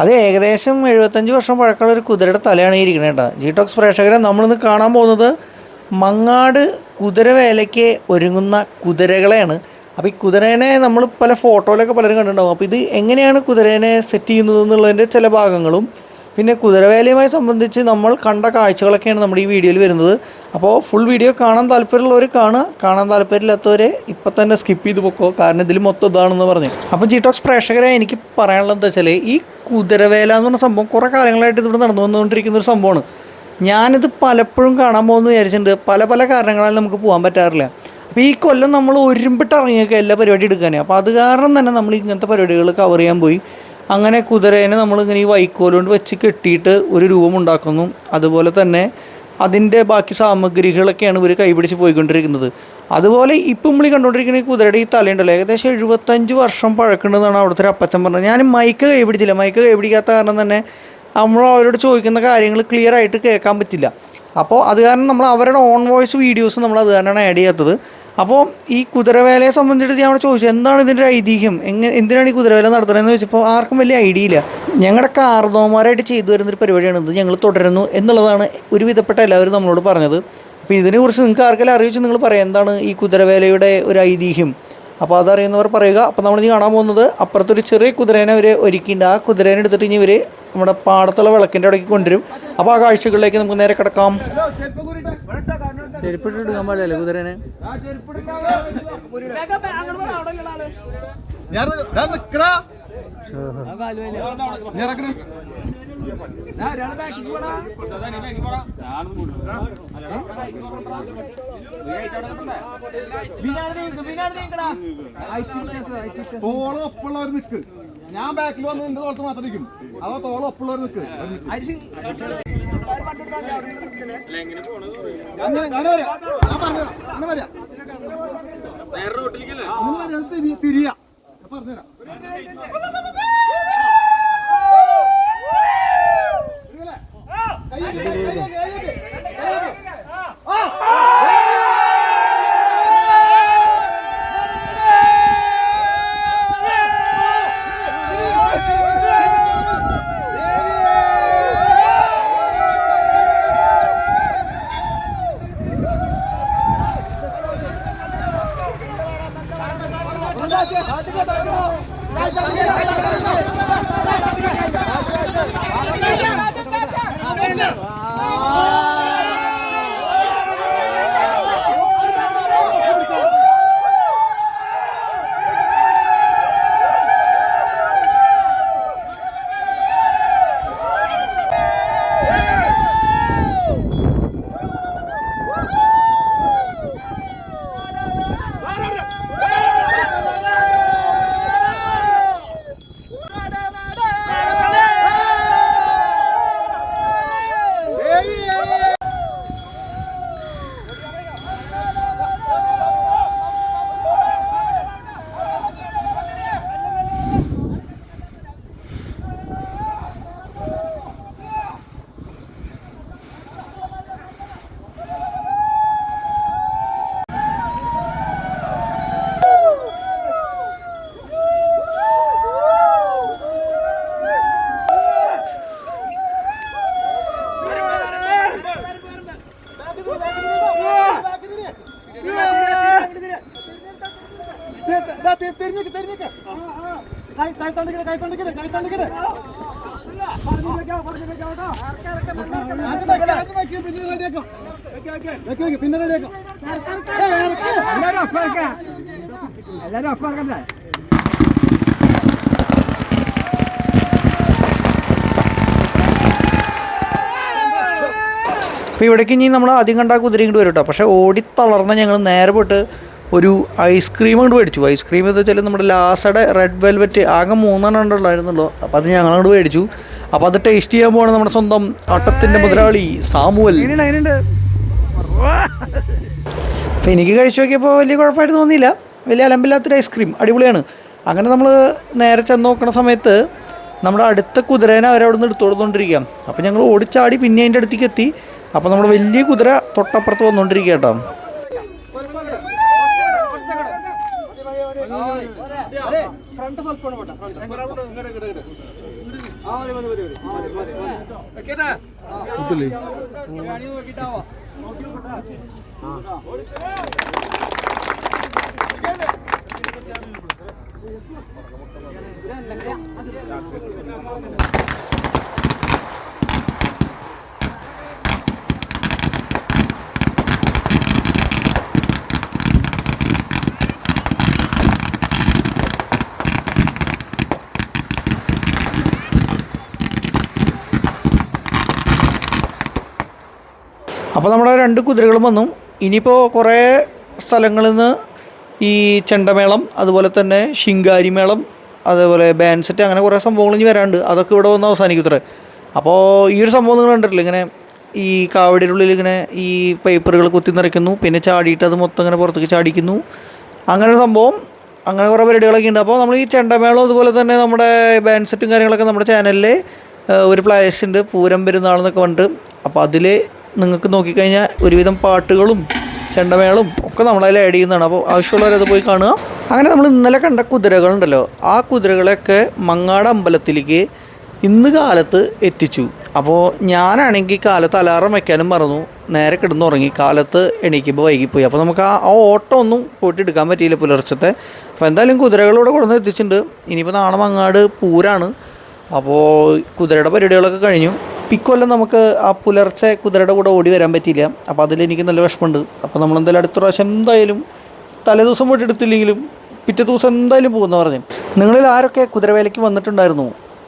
അത് ഏകദേശം എഴുപത്തഞ്ച് വർഷം പഴക്കമുള്ള ഒരു കുതിരയുടെ തലയാണ് ഇരിക്കുന്നത് കേട്ടോ. ജി ടോക്സ് പ്രേക്ഷകരെ നമ്മളിന്ന് കാണാൻ പോകുന്നത് മങ്ങാട് കുതിരവേലയ്ക്ക് ഒരുങ്ങുന്ന കുതിരകളെയാണ്. അപ്പോൾ ഈ കുതിരേനെ നമ്മൾ പല ഫോട്ടോയിലൊക്കെ പലരും കണ്ടിട്ടുണ്ടാകും അപ്പോൾ ഇത് എങ്ങനെയാണ് കുതിരേനെ സെറ്റ് ചെയ്യുന്നത് എന്നുള്ളതിന്റെ ചില ഭാഗങ്ങളും പിന്നെ കുതിരവേലയുമായി സംബന്ധിച്ച് നമ്മൾ കണ്ട കാഴ്ചകളൊക്കെയാണ് നമ്മുടെ ഈ വീഡിയോയിൽ വരുന്നത്. അപ്പോൾ ഫുൾ വീഡിയോ കാണാൻ താല്പര്യമുള്ളവർ കാണുക. കാണാൻ താല്പര്യമില്ലാത്തവരെ ഇപ്പം തന്നെ സ്കിപ്പ് ചെയ്ത് പൊക്കോ. കാരണം ഇതിൽ മൊത്തം ഇതാണെന്ന് പറഞ്ഞു. അപ്പോൾ ജി ടോക്സ് പ്രേക്ഷകരെ എനിക്ക് പറയാനുള്ളത് എന്താ വെച്ചാൽ ഈ കുതിരവേല എന്ന് പറഞ്ഞ സംഭവം കുറേ കാലങ്ങളായിട്ട് ഇവിടെ നടന്നു വന്നുകൊണ്ടിരിക്കുന്ന ഒരു സംഭവമാണ്. ഞാനിത് പലപ്പോഴും കാണാൻ പോകുമെന്ന് വിചാരിച്ചിട്ടുണ്ട്. പല പല കാരണങ്ങളാൽ നമുക്ക് പോകാൻ പറ്റാറില്ല. അപ്പോൾ ഈ കൊല്ലം നമ്മൾ ഒരുമ്പിട്ട് ഇറങ്ങിയൊക്കെ എല്ലാ പരിപാടി എടുക്കാനേ. അപ്പോൾ അത് കാരണം തന്നെ നമ്മൾ ഇങ്ങനത്തെ പരിപാടികൾ കവർ ചെയ്യാൻ പോയി. അങ്ങനെ കുതിരേനെ നമ്മളിങ്ങനെ ഈ വൈക്കോലുകൊണ്ട് വെച്ച് കെട്ടിയിട്ട് ഒരു രൂപം ഉണ്ടാക്കുന്നു. അതുപോലെ തന്നെ അതിന്റെ ബാക്കി സാമഗ്രികളൊക്കെയാണ് ഇവർ കൈപിടിച്ച് പോയിക്കൊണ്ടിരിക്കുന്നത്. അതുപോലെ ഇപ്പം നമ്മൾ കണ്ടുകൊണ്ടിരിക്കുന്ന ഈ കുതിരയുടെ ഈ തലയുണ്ടല്ലോ ഏകദേശം എഴുപത്തഞ്ച് വർഷം പഴക്കുന്നതാണ് അവിടുത്തെ ഒരു അപ്പച്ചൻ പറഞ്ഞത്. ഞാൻ മൈക്ക് കൈപിടിച്ചില്ല. മൈക്ക് കൈപിടിക്കാത്ത കാരണം തന്നെ നമ്മൾ അവരോട് ചോദിക്കുന്ന കാര്യങ്ങൾ ക്ലിയർ ആയിട്ട് കേൾക്കാൻ പറ്റില്ല. അപ്പോൾ അത് കാരണം നമ്മൾ അവരുടെ ഓൺ വോയിസ് വീഡിയോസ് നമ്മൾ അത് കാരണമാണ് ആഡ് ചെയ്യാത്തത്. അപ്പോൾ ഈ കുതിരവേലയെ സംബന്ധിച്ചിട്ട് ഞാൻ അവിടെ ചോദിച്ചു എന്താണ് ഇതിന്റെ ഐതിഹ്യം? എങ്ങനെ എന്തിനാണ് ഈ കുതിരവേല നടത്തുന്നതെന്ന് ചോദിച്ചപ്പോൾ ആർക്കും വലിയ ഐഡിയ ഇല്ല. ഞങ്ങളുടെ കാർന്നോമാരായിട്ട് ചെയ്തു വരുന്നൊരു പരിപാടിയാണ് ഇത്. ഞങ്ങൾ തുടരുന്നു എന്നുള്ളതാണ് ഒരുവിധപ്പെട്ട എല്ലാവരും നമ്മളോട് പറഞ്ഞത്. അപ്പോൾ ഇതിനെക്കുറിച്ച് നിങ്ങൾക്ക് ആർക്കെല്ലാം അറിയിച്ചു നിങ്ങൾ പറയാം. എന്താണ് ഈ കുതിരവേലയുടെ ഒരു ഐതിഹ്യം? അപ്പോൾ അതറിയുന്നവർ പറയുക. അപ്പോൾ നമ്മളിനി ഇനി കാണാൻ പോകുന്നത് അപ്പുറത്തൊരു ചെറിയ കുതിരേനെ അവർ ഒരുക്കിയിട്ടുണ്ട്. ആ കുതിരേനെ എടുത്തിട്ട് ഇനി ഇവർ നമ്മുടെ പാടത്തുള്ള വിളക്കിന്റെ അവിടേക്ക് കൊണ്ടുവരും. അപ്പോൾ ആ കാഴ്ചകളിലേക്ക് നമുക്ക് നേരെ കിടക്കാം. ചെരുപ്പിട്ടെടുക്കാൻ പാടില്ലല്ലോ കുതിരേനെ? ഞാൻ തോളം ഒപ്പുള്ളവർ നിക്ക്. ഞാൻ ബാക്കിൽ വന്ന് നിന്റെ തോളത്ത് മാത്രം നിൽക്കും അതോ തോളം ഒപ്പുള്ളവർ നിൽക്ക് അങ്ങനെ വരാം. ഞാൻ പറഞ്ഞുതരാം. അങ്ങനെ വരാം. തിരിയാ. ഞാൻ പറഞ്ഞുതരാം. തിരിഞ്ഞിക്ക് തിരിഞ്ഞിക്ക് കൈ കൈ കൈ കൈ പിന്നെ എല്ലാരും അപ്പോൾ ഇവിടേക്ക് ഇനി നമ്മൾ ആദ്യം കണ്ട കുതിരി കുതിര ഇങ്ങോട്ട് വരും കേട്ടോ പക്ഷെ ഓടി തളർന്ന ഞങ്ങൾ നേരെ പോയിട്ട് ഒരു ഐസ്ക്രീം കൊണ്ട് മേടിച്ചു. ഐസ്ക്രീം എന്ന് വെച്ചാൽ നമ്മുടെ ലാസയുടെ റെഡ് വെൽവെറ്റ് ആകെ മൂന്നെണ്ണം ഉണ്ടായിരുന്നുള്ളൂ. അപ്പോൾ അത് ഞങ്ങൾ അങ്ങോട്ട് മേടിച്ചു. അപ്പോൾ അത് ടേസ്റ്റ് ചെയ്യാൻ പോകണം നമ്മുടെ സ്വന്തം അട്ടത്തിന്റെ മുതലാളി സാമുവൽ. അപ്പോൾ എനിക്ക് കഴിച്ചു നോക്കിയപ്പോൾ വലിയ കുഴപ്പമായിട്ട് തോന്നിയില്ല. വലിയ അലമ്പില്ലാത്തൊരു ഐസ്ക്രീം അടിപൊളിയാണ്. അങ്ങനെ നമ്മൾ നേരെ ചെന്ന് നോക്കണ സമയത്ത് നമ്മുടെ അടുത്ത കുതിരേനെ അവരവിടെ നിന്ന് എടുത്തു കൊടുത്തുകൊണ്ടിരിക്കുക അപ്പോൾ ഞങ്ങൾ ഓടിച്ചാടി പിന്നെ അതിന്റെ അടുത്തേക്ക് എത്തി. അപ്പോൾ നമ്മുടെ വലിയ കുതിര തൊട്ടപ്പുറത്ത് വന്നുകൊണ്ടിരിക്കുക കേട്ടോ. ഫ്രണ്ട് സ്വല്പമാണ് പോട്ടെ ഫ്രണ്ട് അപ്പോൾ നമ്മുടെ രണ്ട് കുതിരകളും വന്നു. ഇനിയിപ്പോൾ കുറേ സ്ഥലങ്ങളിൽ നിന്ന് ഈ ചെണ്ടമേളം അതുപോലെ തന്നെ ശിങ്കാരിമേളം അതേപോലെ ബാൻസെറ്റ് അങ്ങനെ കുറേ സംഭവങ്ങൾ ഇനി വരാണ്ട് അതൊക്കെ ഇവിടെ വന്ന് അവസാനിക്കുത്രേ അപ്പോൾ ഈ ഒരു സംഭവം നിങ്ങൾ കണ്ടിട്ടില്ല? ഇങ്ങനെ ഈ കാവടിയുടെ ഉള്ളിൽ ഇങ്ങനെ ഈ പേപ്പറുകൾ കുത്തി നിറയ്ക്കുന്നു. പിന്നെ ചാടിയിട്ട് അത് മൊത്തം ഇങ്ങനെ പുറത്തേക്ക് ചാടിക്കുന്നു. അങ്ങനെ ഒരു സംഭവം. അങ്ങനെ കുറേ പരിപാടികളൊക്കെ ഉണ്ട്. അപ്പോൾ നമ്മൾ ഈ ചെണ്ടമേളം അതുപോലെ തന്നെ നമ്മുടെ ബാൻസെറ്റും കാര്യങ്ങളൊക്കെ നമ്മുടെ ചാനലിൽ ഒരു പ്ലേസ് ഉണ്ട്. പൂരം പെരുന്നാൾ എന്നൊക്കെ പറഞ്ഞിട്ട്. അപ്പോൾ അതിൽ നിങ്ങൾക്ക് നോക്കിക്കഴിഞ്ഞാൽ ഒരുവിധം പാട്ടുകളും ചെണ്ടമേളും ഒക്കെ നമ്മളതിൽ ആഡ് ചെയ്യുന്നതാണ്. അപ്പോൾ ആവശ്യമുള്ളവരത് പോയി കാണുക. അങ്ങനെ നമ്മൾ ഇന്നലെ കണ്ട കുതിരകളുണ്ടല്ലോ. ആ കുതിരകളെയൊക്കെ മങ്ങാട് അമ്പലത്തിലേക്ക് ഇന്ന് കാലത്ത് എത്തിച്ചു. അപ്പോൾ ഞാനാണെങ്കിൽ കാലത്ത് അലാറം വയ്ക്കാനും മറന്നു. നേരെ കിടന്നുറങ്ങി കാലത്ത് എണീക്കുമ്പോൾ വൈകിപ്പോയി. അപ്പോൾ നമുക്ക് ആ ആ ഓട്ടം ഒന്നും കൂട്ടിയെടുക്കാൻ പറ്റിയില്ല പുലർച്ചത്തെ. അപ്പോൾ എന്തായാലും കുതിരകളോടെ കൊണ്ടുവന്ന് എത്തിച്ചിട്ടുണ്ട്. ഇനിയിപ്പോൾ നാളെ മങ്ങാട് പൂരാണ്. അപ്പോൾ കുതിരയുടെ പരിപാടികളൊക്കെ കഴിഞ്ഞു. ഇക്കൊല്ലം നമുക്ക് ആ പുലർച്ചെ കുതിരയുടെ കൂടെ ഓടി വരാൻ പറ്റിയില്ല. അപ്പോൾ അതിൽ എനിക്ക് നല്ല വിഷമമുണ്ട്. അപ്പോൾ നമ്മൾ എന്തായാലും അടുത്ത പ്രാവശ്യം എന്തായാലും തലേദിവസം എടുത്തില്ലെങ്കിലും പിറ്റേ ദിവസം എന്തായാലും പോകുന്ന പറഞ്ഞു. നിങ്ങളിൽ ആരൊക്കെ കുതിരവേലയ്ക്ക് വന്നിട്ടുണ്ടായിരുന്നു?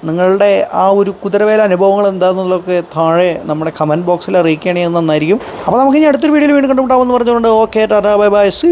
നിങ്ങളുടെ ആ ഒരു കുതിരവേല അനുഭവങ്ങൾ എന്താണെന്നുള്ളതൊക്കെ താഴെ നമ്മുടെ കമന്റ് ബോക്സിൽ അറിയിക്കുകയാണെങ്കിൽ നന്നായിരിക്കും. അപ്പോൾ നമുക്ക് ഇനി അടുത്തൊരു വീഡിയോയിൽ വീണ്ടും കണ്ടുമുട്ടാമെന്ന് പറഞ്ഞുകൊണ്ട് okay tata bye bye see